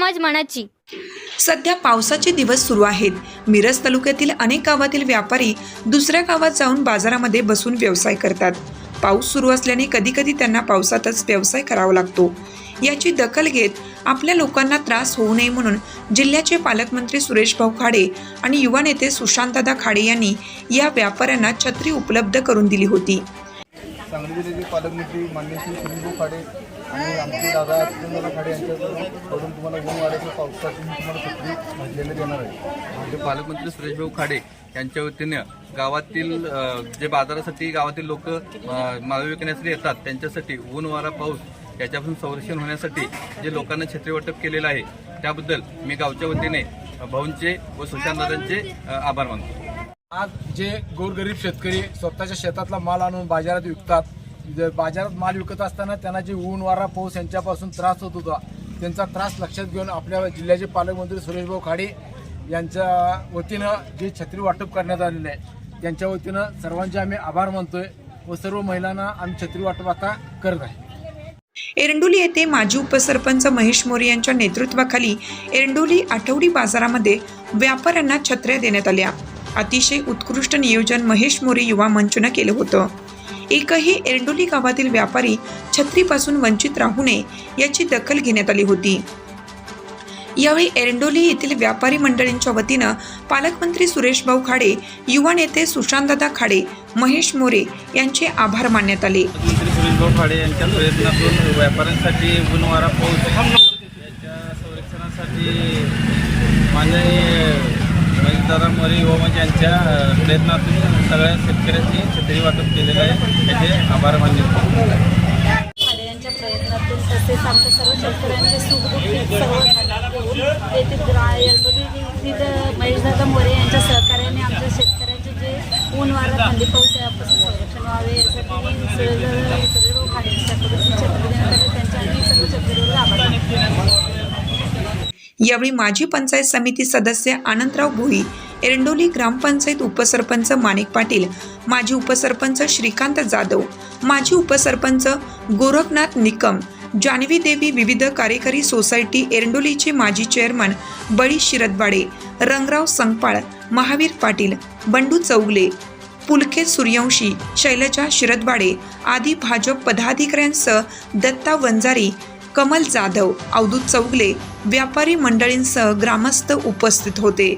आवाज मनाची. सध्या पावसाचे दिवस सुरू आहेत. मिरज तालुक्यातील अनेक गावातील व्यापारी दुसऱ्या गावात जाऊन बाजारामध्ये बसून व्यवसाय करतात. पाऊस सुरू असल्याने कधीकधी त्यांना पावसातच व्यवसाय करावा लागतो. याची दखल घेत आपल्या लोकांना त्रास होऊ नये म्हणून जिल्ह्याचे पालकमंत्री सुरेश भाऊ खाडे आणि युवा नेते सुशांतदा खाडे यांनी या व्यापाऱ्यांना छत्री उपलब्ध करून दिली होती. सांगली जिल्ह्याचे पालकमंत्री माननीय श्री सुनीलभाऊ खाडे आणि आमचे दादा चिरंदादा खाडे यांच्याकडून तुम्हाला ऊन वाढायच्या पावसाची तुम्हाला भाजलेलं देणार आहे. आमचे पालकमंत्री सुरेशभाऊ खाडे यांच्या वतीनं गावातील जे बाजारासाठी गावातील लोक माल विकण्यासाठी येतात त्यांच्यासाठी ऊन वारा पाऊस याच्यापासून संरक्षण होण्यासाठी जे लोकांना छत्री वाटप केलेलं आहे त्याबद्दल मी गावच्या वतीने भाऊंचे व सुशांतदादांचे आभार मानतो. आज जे गोरगरीब शेतकरी स्वतःच्या शेतातला माल आणून बाजारात विकतात बाजारात माल विकत असताना त्यांना जे ऊन वारा पाऊस यांच्यापासून त्रास होत होता त्यांचा त्रास लक्षात घेऊन आपल्या जिल्ह्याचे पालकमंत्री सुरेशभाऊ खाडे यांच्या वतीनं जे छत्री वाटप करण्यात आलेलं आहे त्यांच्या वतीनं सर्वांचे आम्ही आभार मानतोय व सर्व महिलांना आम्ही छत्री वाटप आता करत आहे. एरंडोली येथे माजी उपसरपंच महेश मोरे यांच्या नेतृत्वाखाली एरंडोली आठवडी बाजारामध्ये व्यापाऱ्यांना छत्र्या देण्यात आल्या. अतिशय उत्कृष्ट नियोजन महेश मोरे युवा मंचनं केलं होतं. एकही एरंडोली गावातील व्यापारी छत्रीपासून वंचित राहू नये याची दखल घेण्यात आली होती. यावेळी एरंडोली येथील व्यापारी मंडळींच्या वतीनं पालकमंत्री सुरेश भाऊ खाडे युवा नेते सुशांतदादा खाडे महेश मोरे यांचे आभार मानण्यात आले. सुरेशभाऊ खाडे यांच्या प्रयत्नातून व्यापाऱ्यांसाठी गुणवारा पाऊस संरक्षणासाठी माननीय महेशदादा मोरे युवमंच यांच्या प्रयत्नातून सगळ्या शेतकऱ्यांनी छत्री वाटप केलेलं आहे त्याचे आभार मान्य करतो. खाडे यांच्या प्रयत्नातून तसेच आमच्या सर्व शेतकऱ्यांचे सर्व महेशदादा मोरे यांच्या सहकार्याने आमच्या शेतकऱ्यांचे जे ऊन वारा थंडी पाऊस यापासून संरक्षण व्हावे यासाठी सुरेश सुरेशभाऊ खाडे यांच्याकडून छत्री देण्यात आली त्यांच्या आम्ही सर्व शेतकऱ्यांवर आभार मानतो. यावेळी माजी पंचायत समिती सदस्य आनंदराव भोई एरंडोली ग्रामपंचायत उपसरपंच माणिक पाटील माजी उपसरपंच श्रीकांत जाधव माजी उपसरपंच गोरखनाथ निकम जानवी देवी विविध कार्यकारी सोसायटी एरंडोलीचे माजी चेअरमन बळी शिरदवाडे रंगराव संगपाळ महावीर पाटील बंडू चौगले पुलके सूर्यवंशी शैलजा शिरदवाडे आदी भाजप पदाधिकाऱ्यांसह दत्ता वंजारी कमल जाधव अवधूत चौगले व्यापारी मंडळींसह ग्रामस्थ उपस्थित होते.